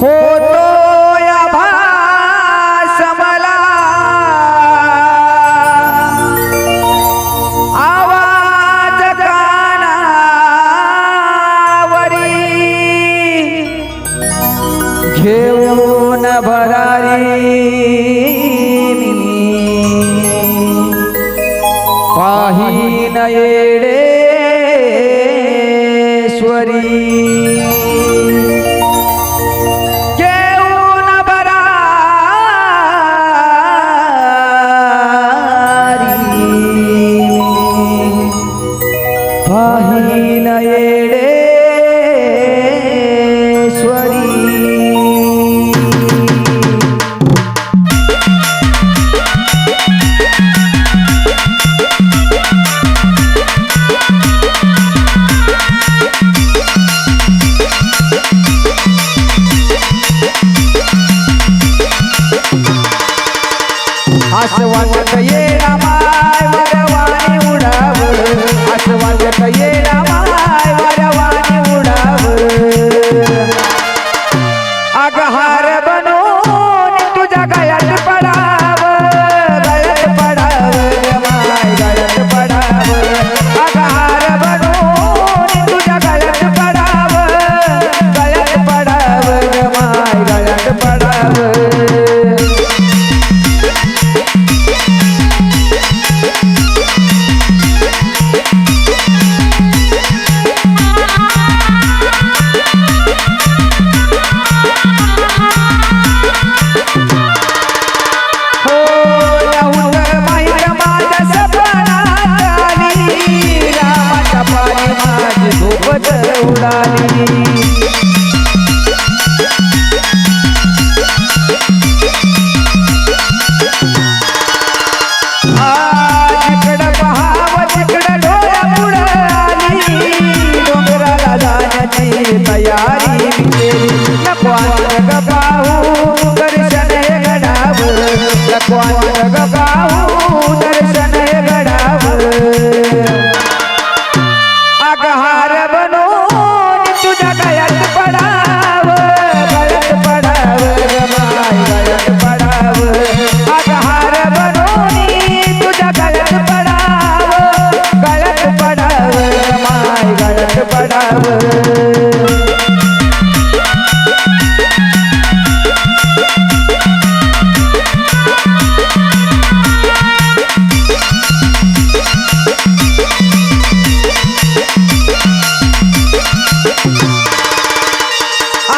होतो या भास मला आवाज कानावरी घेऊन भरारी पाहीन येडे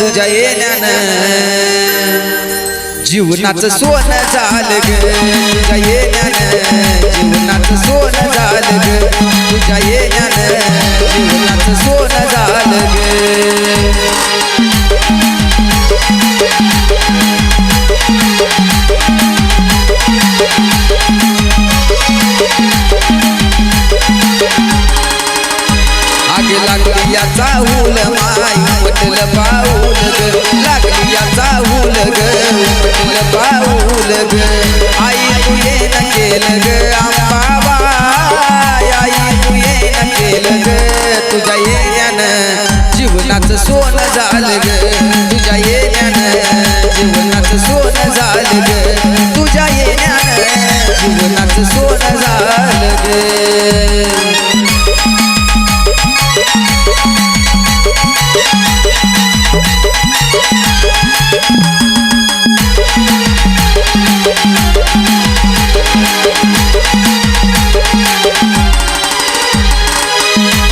तुझ्या येण्यानं जीवनाचं सोनं झालं ग. तुझ्या येण्यानं जीवनाचं सोनं झालं ग. तुझ्या येण्यानं जीवनाचं सोनं झालं ग. आग लागली याचा उलमा. पाऊल ग लागली याचा हुल ग म्हटलं पाऊल ग आई तुये न केलं ग आंबाबाई आई तुये न केलं ग तुझ्या येण्यानं जीवनाचं सोनं झालं ग तुझ्या येण्यानं जीवनाचं सोनं झालं ग तुझ्या येण्यानं जीवनाचं सोनं झालं ग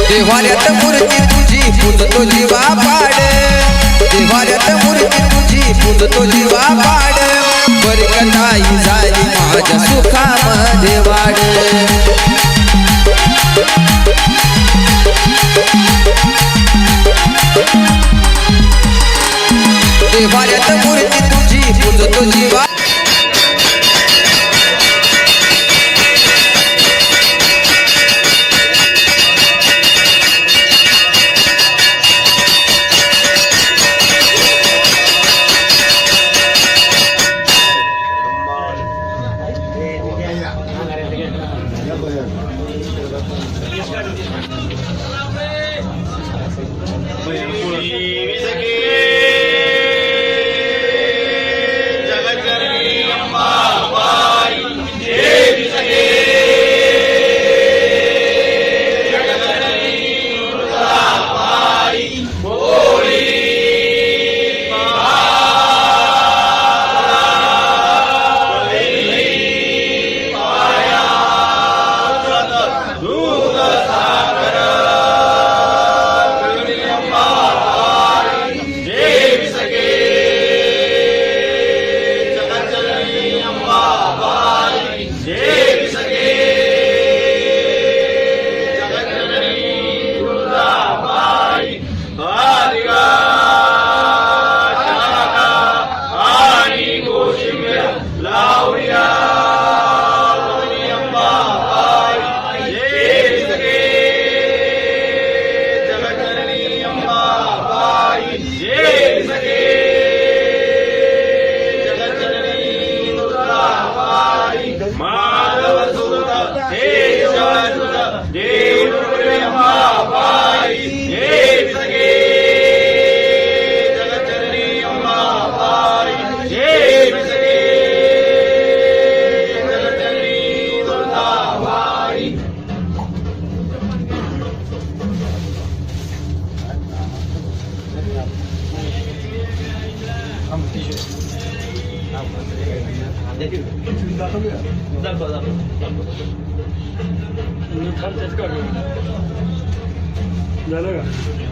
देवाऱ्यात मूर्ती तुझी पूजतो जीवा पाड. देवाऱ्यात मूर्ती तुझी पूजतो जीवा पाड. बरी कटाई झाली माझ्या सुखामध्ये वाढ. Banheiro. Banheiro. झालं का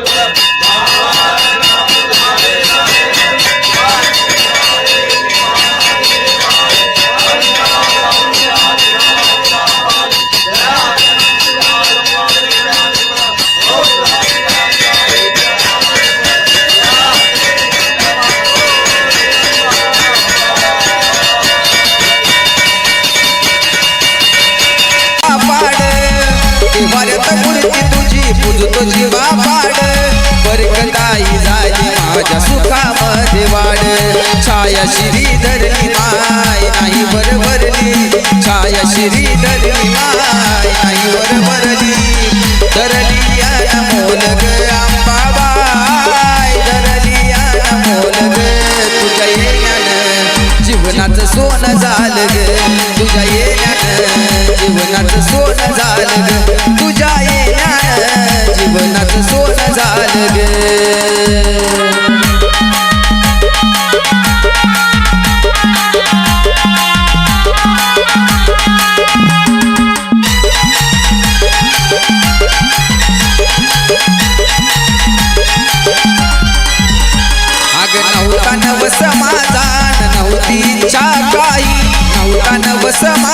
छाया श्री धरली माय नाही बरबरली छाया श्री धरली माय नाही बरबरली धरली या मोल ग अंबाबाई धरली या मोल ग तुझ्या येण्यानं। जीवनाचं सोनं झालं ग तुझ्या येण्यानं। जीवनाचं सोनं झालं ग तुझ्या येण्यानं। जीवनाचं सोनं झालं ग chama